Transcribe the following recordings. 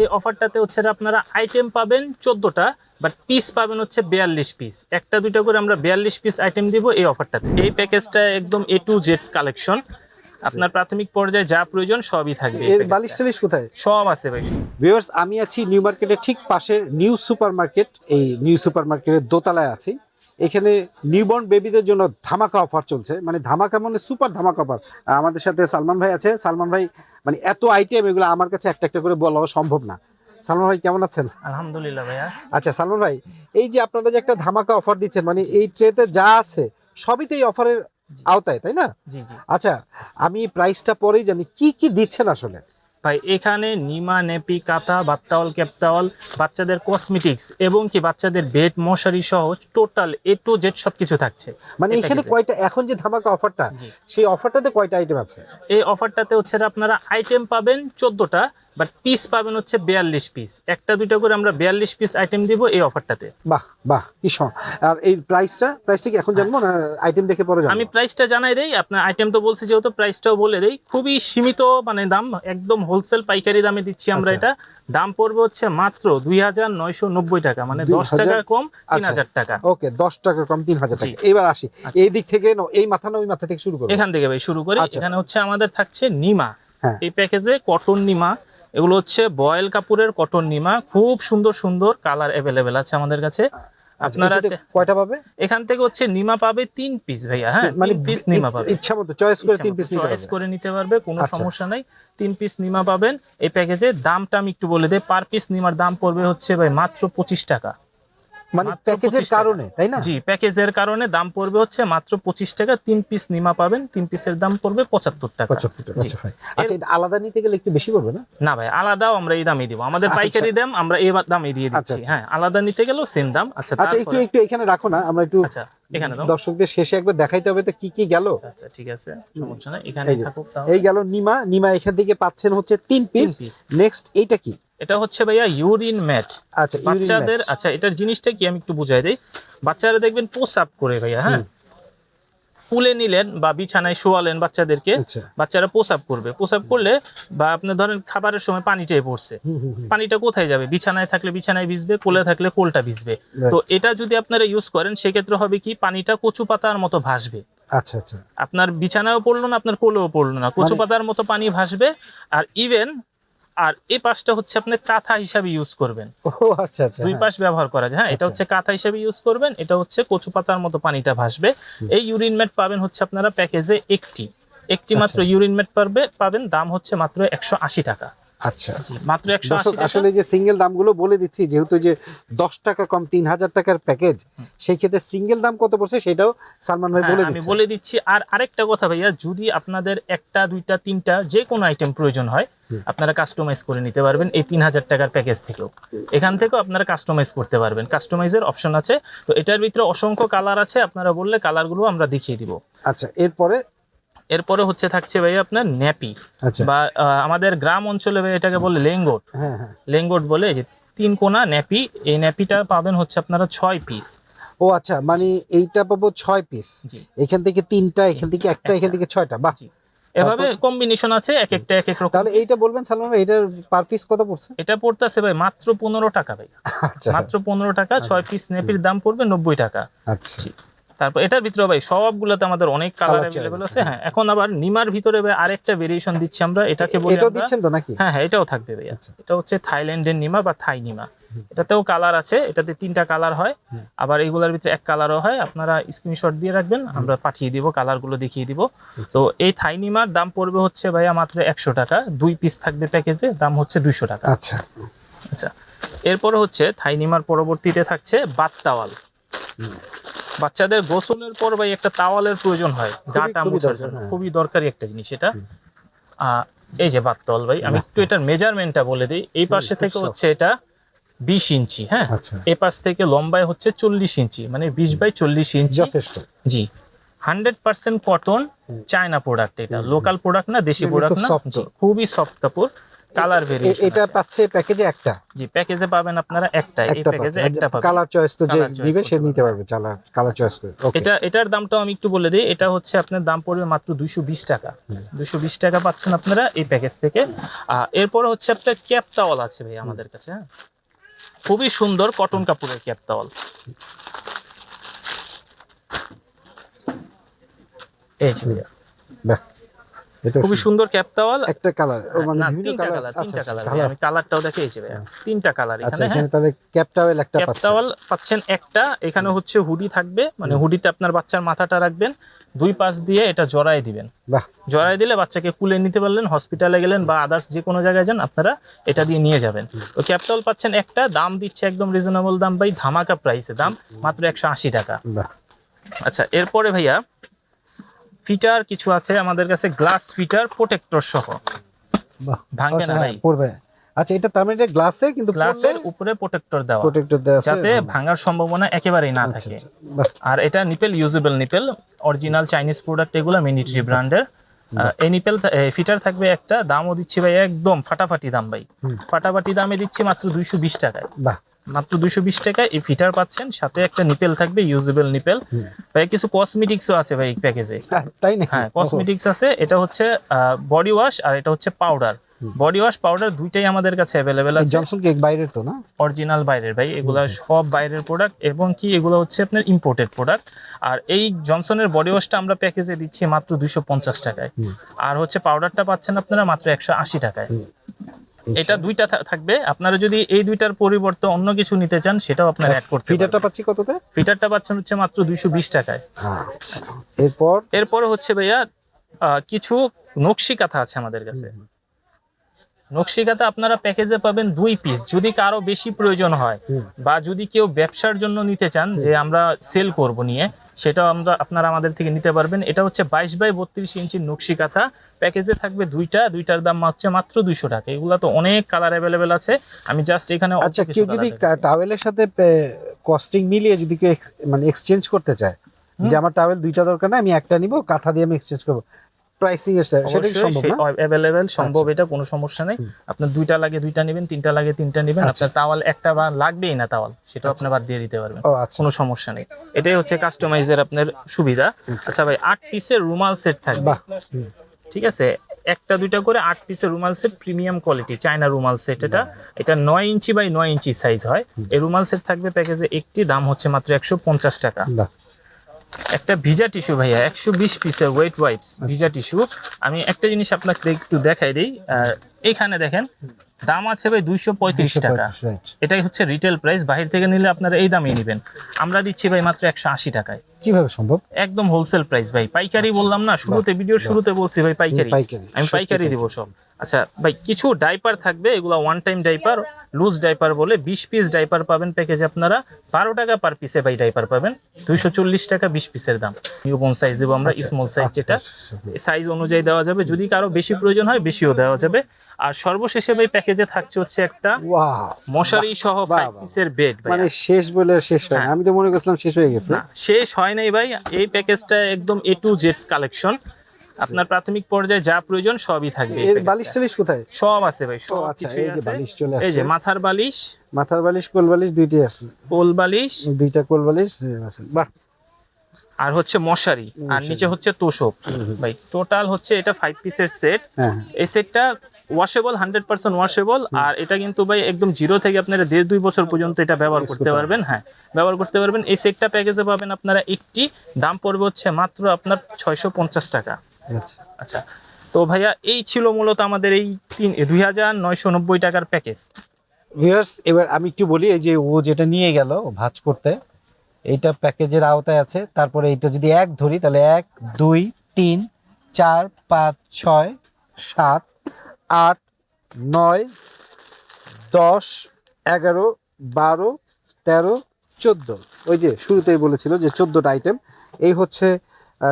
এই অফারটাতে হচ্ছে আপনারা আইটেম পাবেন চোদ্দটা বাট পিস পাবেন হচ্ছে বিয়াল্লিশ পিস একটা দুইটা করে আমরা বিয়াল্লিশ পিস আইটেম দিব এই অফারটাতে। এই প্যাকেজটা একদম এ টু জেড কালেকশন আপনার প্রাথমিক পর্যায়ে যা প্রয়োজন সবই থাকবে এই এর বালিশ টালিশ কোথায়? সব আছে ভাই। ভিউয়ার্স আমি আছি নিউ মার্কেটের ঠিক পাশের নিউ সুপার মার্কেট এই নিউ সুপার মার্কেটের দোতলায় আছি। এখানে নিউবর্ন বেবিদের জন্য ধামাকা অফার চলছে। মানে ধামাকা মানে সুপার ধামাকা অফার আমাদের সাথে সালমান ভাই আছে। সালমান ভাই মানে এত আইটেম এগুলো আমার কাছে একটা একটা করে বলা সম্ভব না। সালমান ভাই কেমন আছেন? আলহামদুলিল্লাহ ভাইয়া। আচ্ছা সালমান ভাই এই যে আপনারা যে একটা ধামাকা অফার দিচ্ছেন মানে এই ট্রেতে যা আছে সবই তো এই অফারের আওতায় তাই না? জি জি। আচ্ছা আমি প্রাইসটা পরেই জানি কি কি দিচ্ছেন আসলে? ভাই এখানে নিমা নেপি কাঁথা বাত্তাওয়াল ক্যাপতাওয়াল বাচ্চাদের কসমেটিক্স এবং কি বাচ্চাদের বেড মশারি সহ টোটাল এ টু জেড সব কিছু থাকছে। মানে এখানে কয়টা এখন যে ধামাকা অফারটা সেই অফারটাতে কয়টা আইটেম আছে? এই অফারটাতে হচ্ছে আপনারা আইটেম পাবেন চোদ্দটা বাট পিস পাবেন হচ্ছে বিয়াল্লিশ পিস একটা দুইটা করে আমরা বিয়াল্লিশ পিস আইটেম দিব এই অফারটাতে বাহ বাহ কি আর এই প্রাইসটা প্রাইসটা কি এখন জানব না আইটেম দেখে পরে আমি প্রাইসটা জানাই দেই আপনার আইটেম তো বলছি যেহেতু প্রাইসটাও বলে দেই খুবই সীমিত মানে দাম একদম হোলসেল পাইকারি দামে দিচ্ছি আমরা আচ্ছা। এটা দাম পড়বে হচ্ছে মাত্র দুই হাজার নয়শো নব্বই টাকা মানে দশ টাকা কম তিন আচ্ছা। হাজার টাকা ওকে দশ টাকা কম তিন হাজার টাকা এবার আসি আচ্ছা। এই দিক থেকে এই মাথা না ওই মাথা থেকে শুরু করি এখান থেকে ভাই শুরু করি। এখানে হচ্ছে আমাদের থাকছে নিমা হ্যাঁ। এই প্যাকেজে কটন নিমা এগুলো হচ্ছে বয়েল কাপুরের কটন নিমা। খুব সুন্দর সুন্দর কালার অ্যাভেলেবেল আছে আমাদের কাছে। আচ্ছা, আপনারা কয়টা পাবে? এখান থেকে হচ্ছে নিমা পাবে তিন পিস ভাইয়া হ্যাঁ মানে পিস নিমা পাবে। ইচ্ছা মতো চয়েস করে তিন পিস নিতে চয়েস পারবে করে নিতে পারবে কোনো আচ্ছা। সমস্যা নাই। তিন পিস নিমা পাবেন। এই প্যাকেজে দামটা আমি একটু বলে দেই পার পিস নিমার দাম পড়বে হচ্ছে ভাই মাত্র পঁচিশ টাকা। মানে প্যাকেজের কারণে তাই না? জি প্যাকেজের কারণে দাম পড়বে হচ্ছে মাত্র পঁচিশ টাকা তিন পিস নিমা পাবেন তিন পিসের দাম পড়বে পঁচাত্তর টাকা। পঁচাত্তর টাকা। আচ্ছা ভাই। আচ্ছা এটা আলাদা নিতে গেলে একটু বেশি পড়বে না? না ভাই আলাদাও আমরা এই দামে দিব। আমাদের আচ্ছা। পাইকারি দাম আমরা এই দামে দিয়ে আচ্ছা, দিচ্ছি। আচ্ছা। হ্যাঁ আলাদা নিতে গেলেও সেম দাম। আচ্ছা আচ্ছা একটু একটু এখানে রাখো না আমরা একটু আচ্ছা এখানে দাও। দর্শকদের শেষে একবার দেখাইতে হবে তো কি কি গেল। আচ্ছা, ঠিক আছে সমস্যা নাই। এখানে থাকুক এই গেল নিমা। নিমা এখান থেকে পাচ্ছেন হচ্ছে তিন পিস নেক্সট এইটা কি? এটা হচ্ছে ভাইয়া ইউরিন ম্যাট। আচ্ছা বাচ্চাদের আচ্ছা এটার জিনিসটা কি আমি একটু বুঝাই দেই? বাচ্চারা দেখবেন পোস্ট করে ভাইয়া হ্যাঁ? তুলে নিলেন বা বিছানায় শোয়ালেন বাচ্চাদেরকে আচ্ছা। বাচ্চারা পোশাক করবে। পোশাক করলে বা আপনি ধরেন খাবারের সময় পানিটাই পড়ছে। পানিটা কোথায় যাবে? বিছানায় থাকলে বিছানায় ভিজবে কোলে থাকলে কোলটা ভিজবে। তো এটা যদি আপনারা ইউজ করেন সেক্ষেত্রে হবে কি পানিটা কচু পাতার মতো ভাসবে। আচ্ছা আচ্ছা। আপনার বিছানায়ও পড়ল না আপনার কোলেও পড়ল না। কচু মানে- পাতার মতো পানি ভাসবে। আর ইভেন আর এই পাশটা হচ্ছে আপনি কাঁথা হিসাবে ইউজ করবেন ও আচ্ছা আচ্ছা দুই হ্যাঁ। পাশ ব্যবহার করা যায় হ্যাঁ এটা আচ্ছা। হচ্ছে কাঁথা হিসাবে ইউজ করবেন এটা হচ্ছে কচু পাতার মতো পানিটা ভাসবে এই ইউরিন ম্যাট পাবেন হচ্ছে আপনারা প্যাকেজে একটি একটি মাত্র আচ্ছা। ইউরিন ম্যাট পারবে পাবেন দাম হচ্ছে মাত্র একশো আশি টাকা আচ্ছা। মাত্র একশো আসলে যে সিঙ্গেল দামগুলো বলে দিচ্ছি যেহেতু যে দশ টাকা কম তিন হাজার টাকার প্যাকেজ সেই ক্ষেত্রে সিঙ্গেল দাম কত পড়ছে সেটাও সালমান ভাই হ্যাঁ, বলে দিচ্ছে। বলে দিচ্ছি। আর আরেকটা কথা ভাইয়া যদি আপনাদের একটা দুইটা তিনটা যে কোনো আইটেম প্রয়োজন হয় আপনারা কাস্টমাইজ করে নিতে পারবেন এই তিন হাজার টাকার প্যাকেজ থেকেও। এখান থেকেও আপনারা কাস্টমাইজ করতে পারবেন। কাস্টমাইজের অপশন আছে। তো এটার ভিতরে অসংখ্য কালার আছে। আপনারা বললে কালারগুলো আমরা দেখিয়ে দিব। আচ্ছা এরপরে এরপরে হচ্ছে থাকছে ভাই আপনার ন্যাপি আচ্ছা। বা আমাদের গ্রাম অঞ্চলে ভাই এটাকে বলে লেঙ্গট। হ্যাঁ হ্যাঁ। লেঙ্গট বলে যে তিন কোনা ন্যাপি এই ন্যাপিটা পাবেন হচ্ছে আপনারা ছয় পিস ও আচ্ছা মানে এইটা পাবো ছয় পিস এখান থেকে তিনটা এখান থেকে একটা এখান থেকে ছয়টা বাহ। এভাবে কম্বিনেশন আছে এক একটা এক এক রকম তাহলে এইটা বলবেন সালমান ভাই এটার পার পিস কত পড়ছে? এটা পড়তেছে ভাই মাত্র পনেরো টাকা ভাই। আচ্ছা। মাত্র পনেরো টাকা ছয় পিস নেপির দাম পড়বে নব্বই টাকা। আচ্ছা। তারপর এটার ভিতরে ভাই সবগুলোতে আমাদের অনেক কালার অ্যাভেলেবল আছে। হ্যাঁ এখন আবার নিমার ভিতরে ভাই আরেকটা ভেরিয়েশন দিচ্ছি আমরা এটাকে বলি আমরা- দিচ্ছেন তো নাকি? হ্যাঁ হ্যাঁ এটাও থাকবে ভাইয়া। আচ্ছা। এটা হচ্ছে থাইল্যান্ডের নিমা বা থাই নিমা। এটাতেও কালার আছে এটাতে তিনটা কালার হয়। আবার এগুলোর ভিতরে এক কালারও হয় আপনারা স্ক্রিনশট দিয়ে রাখবেন আমরা পাঠিয়ে দিব কালারগুলো দেখিয়ে দিব। তো এই থাই নিমার দাম পড়বে হচ্ছে ভাইয়া মাত্র একশো টাকা দুই পিস থাকবে প্যাকেজে দাম হচ্ছে দুইশো টাকা। আচ্ছা। আচ্ছা এরপরে হচ্ছে থাই নিমার পরবর্তীতে থাকছে বাত তাওয়াল বাচ্চাদের গোসলের পর ভাই একটা তাওয়ালের প্রয়োজন হয় গাটা মোছার জন্য। হ্যাঁ। খুবই দরকারি একটা জিনিস এটা। এই যে বাত তাওয়াল ভাই আমি একটু এটার মেজারমেন্টটা বলে দিই। এই পাশে থেকে হচ্ছে এটা বিশ ইঞ্চি হ্যাঁ? আচ্ছা। এই পাশ থেকে লম্বায় হচ্ছে চল্লিশ ইঞ্চি মানে বিশ বাই চল্লিশ ইঞ্চি। যথেষ্ট। জি। Hundred percent cotton China product এটা। লোকাল প্রোডাক্ট না দেশি প্রোডাক্ট না। খুবই সফট কাপড়। কালার ভেরিয়েশন এটা পাচ্ছে প্যাকেজে একটা। জি প্যাকেজে পাবেন আপনারা একটা এই প্যাকেজে একটা পাবেন। কালার চয়েস তো যে নিবে সে নিতে পারবে কালার কালার চয়েস করে। এটা এটার দামটাও আমি একটু বলে দিই এটা হচ্ছে আপনার দাম পড়বে মাত্র দুইশো বিশ টাকা। দুইশো বিশ টাকা পাচ্ছেন আপনারা এই প্যাকেজ থেকে। এরপরে হচ্ছে আপনার ক্যাপ টাওয়াল আছে ভাই আমাদের কাছে হ্যাঁ? খুবই সুন্দর কটন কাপড়ের ক্যাপ টাওয়াল এই যে ভাইয়া, খুবই সুন্দর। Cap towel. একটা কালার মানে বিভিন্ন কালার আচ্ছা তিনটা কালার। কালার আমি কালারটাও দেখিয়েছি ভাইয়া। তিনটা কালার আচ্ছা এখানে হ্যাঁ। এখানে তাহলে ক্যাপ টাওয়েল একটা ক্যাপ টাওয়াল পাচ্ছেন একটা এখানে হচ্ছে হুডি থাকবে মানে হুডিতে আপনার বাচ্চার মাথাটা রাখবেন দুই পাশ দিয়ে এটা জড়াই দিবেন। বাহ। জড়াই দিলে বাচ্চাকে কুলে নিতে পারলেন হসপিটালে গেলেন বা আদার্স যে কোনো জায়গায় যান আপনারা এটা দিয়ে নিয়ে যাবেন। তো ক্যাপটাল পাচ্ছেন একটা দাম দিচ্ছে একদম রিজনেবল দাম ভাই ধামাকা প্রাইসে দাম মাত্র একশো আশি টাকা। আচ্ছা এরপরে ভাইয়া ফিটার কিছু আছে আমাদের কাছে গ্লাস ফিটার প্রোটেক্টর সহ। ভাঙবে আচ্ছা না ভাই। পড়বে। আচ্ছা এটা তার মানে গ্লাসে কিন্তু গ্লাসের উপরে প্রোটেক্টর দেওয়া। প্রোটেক্টর দেওয়া আছে যাতে ভাঙার সম্ভাবনা একেবারেই না আচ্ছা থাকে। আচ্ছা আর এটা nipple usable nipple. Original Chinese product এগুলো মিনিট্রি ব্র্যান্ডের এই নিপেল ফিটার থাকবে একটা। দামও দিচ্ছি ভাই একদম ফাটাফাটি দাম ভাই। ফাটাফাটি দামে দিচ্ছি মাত্র দুইশো বিশ টাকায়। বাহ। মাত্র দুইশো বিশ টাকায় এই ফিটার পাচ্ছেন। সাথে একটা নিপেল থাকবে ইউজেবল নিপেল। ভাই কিছু কসমেটিক্সও আছে ভাই প্যাকেজে তাই না হ্যাঁ কসমেটিক্স আছে এটা হচ্ছে বডি ওয়াশ আর এটা হচ্ছে পাউডার বডি ওয়াশ পাউডার দুইটাই আমাদের কাছে অ্যাভেলেবেল আছে। জনসন কেক বাইরের তো না? অরিজিনাল বাইরের ভাই এগুলা সব বাইরের প্রোডাক্ট এবং কি এগুলো হচ্ছে আপনার ইম্পোর্টেড প্রোডাক্ট আর এই জনসনের বডি ওয়াশটা আমরা প্যাকেজে দিচ্ছি মাত্র দুইশো পঞ্চাশ টাকায়। আর হচ্ছে পাউডারটা পাচ্ছেন আপনারা মাত্র একশো আশি টাকায়। এটা দুইটা থাকবে। আপনারা যদি এই দুইটার পরিবর্তে অন্য কিছু নিতে চান সেটাও আপনারা অ্যাড করতে ফিটারটা পাচ্ছি কততে? ফিটারটা পাচ্ছেন হচ্ছে মাত্র দুইশো বিশ টাকায়। আচ্ছা। এরপর? এরপরে হচ্ছে ভাইয়া আহ, কিছু নকশি কাঁথা আছে আমাদের কাছে। নকশি কাঁথা আপনারা প্যাকেজে পাবেন দুই পিস। যদি কারও বেশি প্রয়োজন হয় বা যদি কেউ ব্যবসার জন্য নিতে চান যে আমরা সেল করব নিয়ে সেটাও আমরা আপনারা আমাদের থেকে নিতে পারবেন। এটা হচ্ছে বাইশ বাই বত্রিশ ইঞ্চির নকশি কাঁথা। প্যাকেজে থাকবে দুইটা দুইটার দাম হচ্ছে মাত্র দুইশো টাকা। এগুলো তো অনেক কালার অ্যাভেলেবেল আছে। আমি জাস্ট এখানে আচ্ছা কেউ যদি টাওয়েলের সাথে কস্টিং মিলিয়ে যদি কেউ মানে এক্সচেঞ্জ করতে চায় যে আমার টাওয়েল দুইটা দরকার না আমি একটা নিব কাঁথা দিয়ে আমি এক্সচেঞ্জ করব। প্রাইসিং এর সেটা সম্ভব না? আচ্ছা। সম্ভব এটা কোনো সমস্যা নেই। আপনার দুইটা লাগে দুইটা নেবেন তিনটা লাগে তিনটা নেবেন। আপনার তাওয়াল একটা বা লাগবেই না তাওয়াল সেটাও আপনি বাদ দিয়ে দিতে পারবেন। আচ্ছা। কোনো সমস্যা নেই। এটাই হচ্ছে কাস্টমাইজের আপনার সুবিধা। আচ্ছা। ভাই আট পিসের রুমাল সেট থাকবে। ঠিক আছে? একটা দুইটা করে আট পিসের রুমাল সেট প্রিমিয়াম কোয়ালিটি চায়না রুমাল সেট এটা। এটা নয় ইঞ্চি বাই নয় ইঞ্চি সাইজ হয়। এই রুমাল সেট থাকবে প্যাকেজে একটি দাম হচ্ছে মাত্র একশো পঞ্চাশ টাকা। একটা ভিজা টিস্যু ভাইয়া একশো বিশ পিসের ওয়েট ওয়াইপস ভিজা টিস্যু। আমি একটা জিনিস আপনাকে একটু দেখাই দিই। আর এখানে দেখেন দাম আছে ভাই দুইশো পঁয়ত্রিশ টাকা। এটাই হচ্ছে রিটেল প্রাইস বাহির থেকে নিলে আপনারা এই দামেই নেবেন। আমরা দিচ্ছি ভাই মাত্র একশো আশি টাকায়। কীভাবে সম্ভব? একদম হোলসেল প্রাইস ভাই। পাইকারি বললাম না শুরুতে ভিডিওর শুরুতে বলছি ভাই পাইকারি। পাইকারি, আমি পাইকারি দিব সব। আচ্ছা ভাই কিছু ডাইপার থাকবে এগুলো one time diaper loose diaper বলে বিশ পিস ডাইপার পাবেন প্যাকেজে আপনারা বারো টাকা পার পিসে ভাই ডাইপার পাবেন। দুইশো চল্লিশ টাকা বিশ পিসের দাম। নিউবন সাইজ দেবো আমরা স্মল সাইজ আচ্ছা, যেটা। সাইজ অনুযায়ী দেওয়া যাবে যদি কারও বেশি প্রয়োজন হয় বেশিও দেওয়া যাবে। আর সর্বশেষে ভাই প্যাকেজে থাকছে হচ্ছে একটা মশারি সহ ফাইভ পিসের বেড মানে শেষ বলে শেষ হয় হ্যাঁ। আমি তো মনে করছিলাম শেষ হয়ে গেছে। শেষ হয় নাই ভাই। এই প্যাকেজটা একদম এ টু জেড কালেকশন আপনার প্রাথমিক পর্যায়ে যা প্রয়োজন সবই থাকবে। বালিশ টালিশ কোথায়? সব আছে ভাই সব আচ্ছা এই যে আছে। বালিশ চলে এই যে মাথার বালিশ। মাথার বালিশ কোল বালিশ দুইটাই আছে। কোল বালিশ। দুইটা কোল বালিশ বাহ। আর হচ্ছে মশারি আর নিচে হচ্ছে তোষক। ভাই টোটাল হচ্ছে এটা ফাইভ পিসের সেট হ্যাঁ এই সেটটা ওয়াশেবল হান্ড্রেড পার্সেন্ট ওয়াশেবল আর এটা কিন্তু ভাই একদম জিরো থেকে আপনারা দেড় দুই বছর পর্যন্ত এটা ব্যবহার করতে পারবেন হ্যাঁ ব্যবহার করতে পারবেন। এই সেটটা প্যাকেজে পাবেন আপনারা একটি দাম পড়বে হচ্ছে মাত্র আপনার ছয়শো পঞ্চাশ টাকা। আচ্ছা। আচ্ছা। তো ভাইয়া এই ছিল মূলত আমাদের এই তিন দুই হাজার নয়শো নব্বই টাকার প্যাকেজ ভিউয়ার্স এবার আমি একটু বলি এই যে ও যেটা নিয়ে গেল ভাজ করতে এইটা প্যাকেজের আওতায় আছে। তারপরে এইটা যদি এক ধরি তাহলে এক দুই তিন চার পাঁচ ছয় সাত আট নয় দশ এগারো বারো তেরো চোদ্দ। ওই যে শুরুতেই বলেছিল যে চোদ্দোটা আইটেম এই হচ্ছে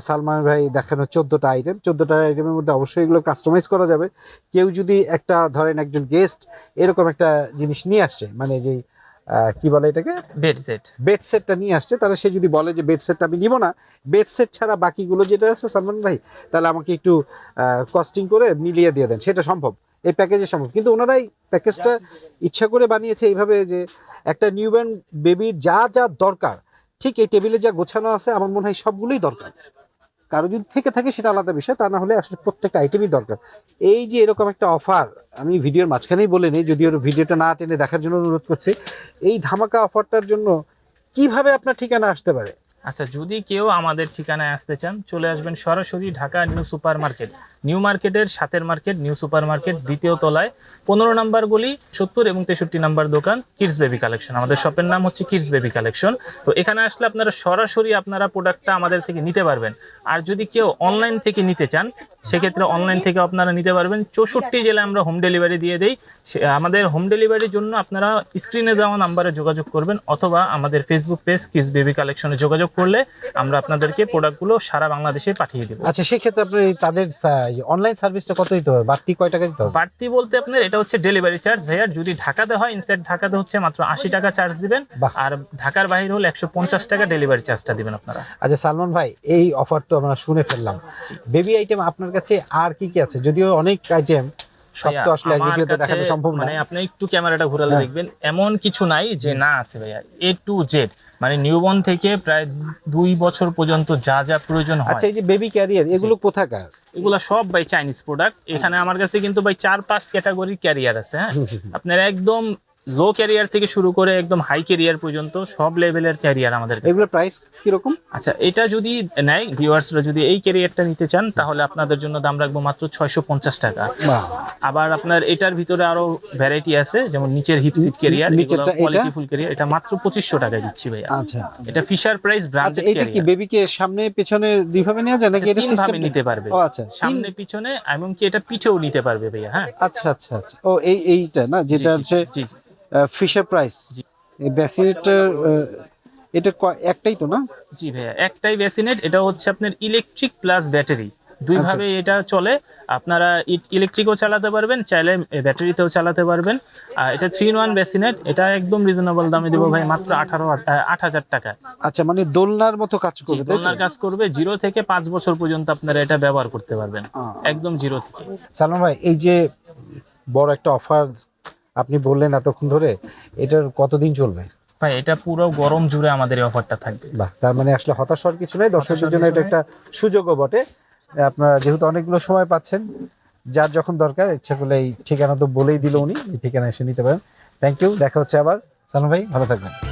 সালমান ভাই দেখানো চোদ্দোটা আইটেম চোদ্দোটা আইটেমের মধ্যে অবশ্যই এগুলো কাস্টমাইজ করা যাবে। কেউ যদি একটা ধরেন একজন গেস্ট এরকম একটা জিনিস নিয়ে আসছে মানে যে আহ, কি বলে এটাকে? বেড সেট বেড সেটটা নিয়ে আসছে তাহলে সে যদি বলে যে বেড সেটটা আমি নিব না বেড সেট ছাড়া বাকিগুলো যেটা আছে সালমান ভাই তাহলে আমাকে একটু কস্টিং করে মিলিয়ে দিয়ে দেন। সেটা সম্ভব। এই প্যাকেজে সম্ভব। কিন্তু ওনারাই প্যাকেজটা ইচ্ছা করে বানিয়েছে এইভাবে যে একটা নিউবর্ন বেবির যা যা দরকার ঠিক এই টেবিলে যা গোছানো আছে, আমার মনে হয় সবগুলোই দরকার। কারও যদি থেকে থাকে সেটা আলাদা বিষয়, তা না হলে আসলে প্রত্যেকটা আইটেমই দরকার। এই যে এরকম একটা অফার আমি ভিডিওর মাঝখানেই বলে নিই যদি ওর ভিডিওটা না টেনে দেখার জন্য অনুরোধ করছি, এই ধামাকা অফারটার জন্য কীভাবে আপনার ঠিকানা আসতে পারে? আচ্ছা যদি কেউ আমাদের ঠিকানায় আসতে চান, চলে আসবেন সরাসরি Dhaka New Super Market New মার্কেটের সাতের মার্কেট, নিউ সুপার মার্কেট দ্বিতীয় তলায়। পনেরো নাম্বার গলি, সত্তর এবং তেষট্টি নাম্বার দোকান, কিডস বেবি কালেকশন। আমাদের শপের নাম হচ্ছে কিডস বেবি কালেকশন। তো এখানে আসলে আপনারা সরাসরি আপনারা প্রোডাক্টটা আমাদের থেকে নিতে পারবেন। আর যদি কেউ অনলাইন থেকে নিতে চান, সেক্ষেত্রে অনলাইন থেকে আপনারা নিতে পারবেন। চৌষট্টি জেলায় আমরা হোম ডেলিভারি দিয়ে দেই। আমাদের হোম ডেলিভারির জন্য আপনারা স্ক্রিনে দেওয়া নাম্বারে যোগাযোগ করবেন, অথবা আমাদের ফেসবুক পেজ কিডস বেবি কালেকশনে যোগাযোগ করলে আমরা আপনাদেরকে প্রোডাক্টগুলো সারা বাংলাদেশে পাঠিয়ে দেবো। আচ্ছা সেক্ষেত্রে আপনার এই তাদের অনলাইন সার্ভিসটা কত দিতে হবে? বাড়তি কয় টাকা দিতে হবে? বাড়তি বলতে আপনার এটা হচ্ছে ডেলিভারি চার্জ ভাইয়া। যদি ঢাকাতে হয় ইনসাইড ঢাকাতে হচ্ছে মাত্র আশি টাকা চার্জ দিবেন। আর ঢাকার বাইরে হলে একশো পঞ্চাশ টাকা ডেলিভারি চার্জটা দিবেন আপনারা। আচ্ছা সালমান ভাই এই অফার তো আমরা শুনে ফেললাম। বেবি আইটেম আপনার কাছে আর কি কি আছে? যদিও অনেক আইটেম সব তো আসলে ভিডিওতে দেখানো সম্ভব না। মানে আপনি একটু ক্যামেরাটা ঘুরালে হ্যাঁ। দেখবেন এমন কিছু নাই যে না আছে ভাইয়া। এ টু জেড মানে নিউবর্ন থেকে প্রায় দুই বছর পর্যন্ত যা যা প্রয়োজন হয়। আচ্ছা এই যে বেবি ক্যারিয়ার এগুলো কোথাকার? এগুলো সব ভাই চাইনিজ প্রোডাক্ট এখানে আমার কাছে কিন্তু ভাই চার পাঁচ ক্যাটাগরির ক্যারিয়ার আছে হ্যাঁ? আপনার একদম লো ক্যারিয়ার থেকে শুরু করে একদম হাই ক্যারিয়ার পর্যন্ত সব লেভেলের ক্যারিয়ার আমাদের এগুলো প্রাইস কীরকম? আচ্ছা এটা যদি নেয় ভিউয়ার্সরা যদি এই ক্যারিয়ারটা নিতে চান তাহলে আপনাদের জন্য দাম রাখব মাত্র ছয়শো পঞ্চাশ টাকা। আবার আপনার এটার ভিতরে আরও ভ্যারাইটি আছে যেমন নিচের হিপ সিট ক্যারিয়ার নিচেরটা এটা? কোয়ালিটি ফুল ক্যারিয়ার এটা মাত্র পঁচিশশো টাকায় দিচ্ছি ভাইয়া। আচ্ছা। এটা ফিশার প্রাইস আচ্ছা এটা কি বেবিকে সামনে পেছনে দুইভাবে নেওয়া যায় নাকি এটা সিস্টেম নিতে পারবে। ও আচ্ছা সামনে পিছনে এমনকি এটা পিঠেও নিতে পারবে ভাইয়া হ্যাঁ। আচ্ছা আচ্ছা আচ্ছা। ও এই এইটা না যেটা হচ্ছে। Fisher Price. এই ব্যাসিনেটটার এটা একটাই তো না? জি ভাইয়া একটাই বেসিনেট এটা হচ্ছে আপনার ইলেকট্রিক প্লাস ব্যাটারি দুই আচ্ছা। ভাবে এটা চলে আপনারা ইলেকট্রিকও চালাতে পারবেন চাইলে ব্যাটারিতেও চালাতে পারবেন। আর এটা থ্রি ইন ওয়ান বেসিনেট এটা একদম রিজনেবল দামে দেবো ভাই মাত্র আঠারো আট হাজার টাকা। আচ্ছা মানে দোলনার মতো কাজ করবে দোলনার কাজ করবে জিরো থেকে পাঁচ বছর পর্যন্ত আপনারা এটা ব্যবহার করতে পারবেন। একদম জিরো থেকে। সালমান ভাই এই যে বড় একটা অফার আপনি বললেন এতক্ষণ ধরে এটার কতদিন চলবে? ভাই এটা পুরো গরম জুড়ে আমাদের এই অফারটা থাকবে। বাহ তার মানে আসলে হতাশ হওয়ার কিছু নেই দর্শকদের জন্য এটা একটা সুযোগও বটে। আপনারা যেহেতু অনেকগুলো সময় পাচ্ছেন যার যখন দরকার ইচ্ছা করলে এই ঠিকানা তো বলেই দিল উনি এই ঠিকানা এসে নিতে পারেন। থ্যাংক ইউ দেখা হচ্ছে আবার। সালাম ভাই ভালো থাকবেন।